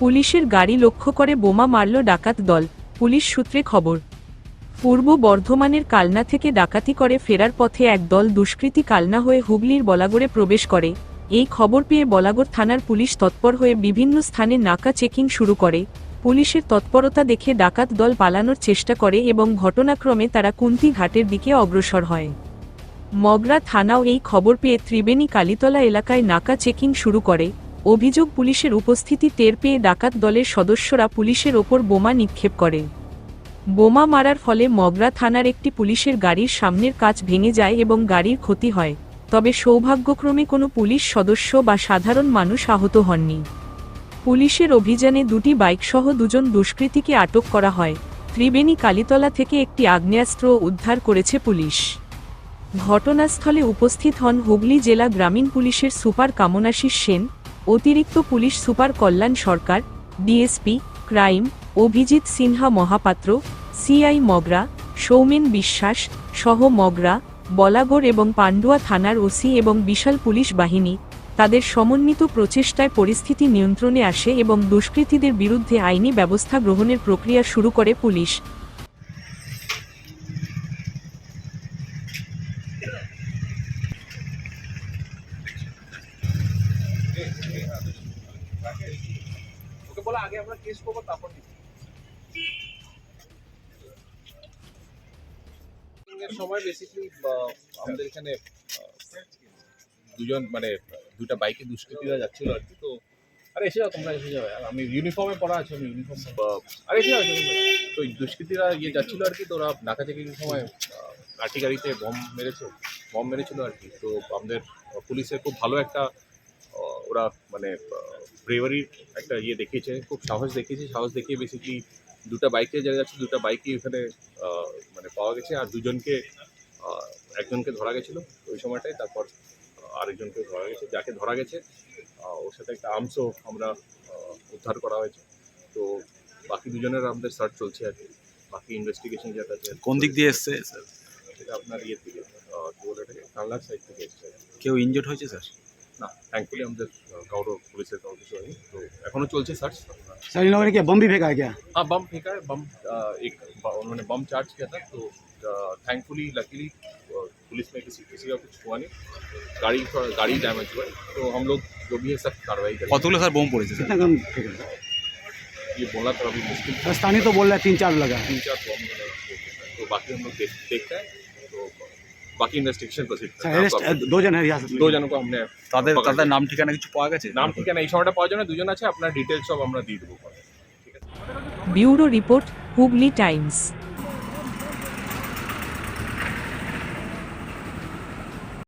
পুলিশের গাড়ি লক্ষ্য করে বোমা মারল ডাকাত দল। পুলিশ সূত্রে খবর। পূর্ব বর্ধমানের কালনা থেকে ডাকাতি করে ফেরার পথে এক দল দুষ্কৃতী কালনা হয়ে হুগলির বলাগড়ে প্রবেশ করে। এই খবর পেয়ে বলাগড় থানার পুলিশ তৎপর হয়ে বিভিন্ন স্থানে নাকা চেকিং শুরু করে। পুলিশের তৎপরতা দেখে ডাকাত দল পালানোর চেষ্টা করে এবং ঘটনাক্রমে তারা কুন্তি ঘাটের দিকে অগ্রসর হয়। মগরা থানাও এই খবর পেয়ে ত্রিবেণী কালীতলা এলাকায় নাকা চেকিং শুরু করে। অভিযোগ পুলিশের উপস্থিতি টের পেয়ে ডাকাত দলের সদস্যরা পুলিশের ওপর বোমা নিক্ষেপ করে। বোমা মারার ফলে মগরা থানার একটি পুলিশের গাড়ির সামনের কাচ ভেঙে যায় এবং গাড়ির ক্ষতি হয়, তবে সৌভাগ্যক্রমে কোনো পুলিশ সদস্য বা সাধারণ মানুষ আহত হননি। পুলিশের অভিযানে দুটি বাইকসহ দুজন দুষ্কৃতীকে আটক করা হয়। ত্রিবেণী কালীতলা থেকে একটি আগ্নেয়াস্ত্র উদ্ধার করেছে পুলিশ। ঘটনাস্থলে উপস্থিত হন হুগলি জেলা গ্রামীণ পুলিশের সুপার কামনাশিস সেন, অতিরিক্ত police super Kalyan Sarkar, DSP, crime Abhijit Sinha Mahapatra CI Magra, Soumen Biswas, সহ মগরা, বলাগড় এবং পান্ডুয়া থানার ওসি এবং বিশাল পুলিশ বাহিনী তাদের সমন্বিত প্রচেষ্টায় পরিস্থিতি নিয়ন্ত্রণে আসে এবং দুষ্কৃতীদের বিরুদ্ধে আইনি ব্যবস্থা গ্রহণের প্রক্রিয়া শুরু করে পুলিশ। আগে আমরা কেস করব, তারপর সময় বেসিক্যালি আমাদের এখানে দুজন মানে দুটা বাইকে দুষ্কৃতীরা যাচ্ছিল আর কি তো আরে এসে যাও তোমরা এসে আর আমি ইউনিফর্মে পড়া আছে আমি ইউনিফর্ম আরে এসে যাও তো দুষ্কৃতীরা ইয়ে যাচ্ছিল আর কি তো ওরা নাকা থেকে সময় আহ, লাঠি গাড়িতে বম মেরেছে বম মেরেছিল আর কি। তো আমাদের পুলিশের খুব ভালো একটা ওরা মানে ব্রেভারির একটা ইয়ে দেখিয়েছে খুব সাহস দেখিয়েছে সাহস দেখিয়ে বেসিক্যালি দুটা বাইকে যারা যাচ্ছে দুটা বাইকই এখানে মানে পাওয়া গেছে। আর দুজনকে একজনকে ধরা গেছিল ওই সময়টায় তারপর আরেকজনকে ধরা গেছে। যাকে ধরা গেছে ওর সাথে একটা আর্মসও আমরা উদ্ধার করা হয়েছে। তো বাকি দুজনের আমাদের সার্চ চলছে আর কি। বাকি ইনভেস্টিগেশন যেটা আছে কোন দিক দিয়ে এসছে স্যার সেটা আপনার ইয়ের আহ, কি বলে এটাকে কানলার সাইড থেকে এসছে কেউ ইনজোর্ড হয়েছে স্যার না থ্যাঙ্কফুলি আমাদের কারও পুলিশের কারও কিছু হয়নি তো এখনও চলছে সার্চ सर इन लोगों ने क्या बम भी फेंका है क्या हाँ बम फेंका है बम अ, एक ब- उन्होंने बम चार्ज किया था तो थैंकफुली लकीली पुलिस में किसी किसी का कुछ हुआ नहीं गाड़ी थोड़ा गाड़ी डैमेज हुआ है तो हम लोग जो भी है सब कार्रवाई करेंगे কতগুলো স্যার বোম পড়েছে স্যার कितना कम फेंका है? ये बोलना थोड़ा भी मुश्किल था सर, स्थानीय तो बोल रहा है तीन चार लगा है तीन चार बम मैंने फेंके हैं। तो बाकी हम लोग देख देखते हैं तो बाकी इन्वेस्टिगेशन प्रोसीड सर अरेस्ट दो जन है रियासत में दो जनों को हमने তাদের পকড় তাদের নাম ঠিকানা কিছু পাওয়া গেছে নাম ঠিকানা এই সময়টা পাওয়া যায় না দুজন আছে আপনার ডিটেলস সব আমরা দিয়ে দেবো পরে। Bureau report Hooghly Times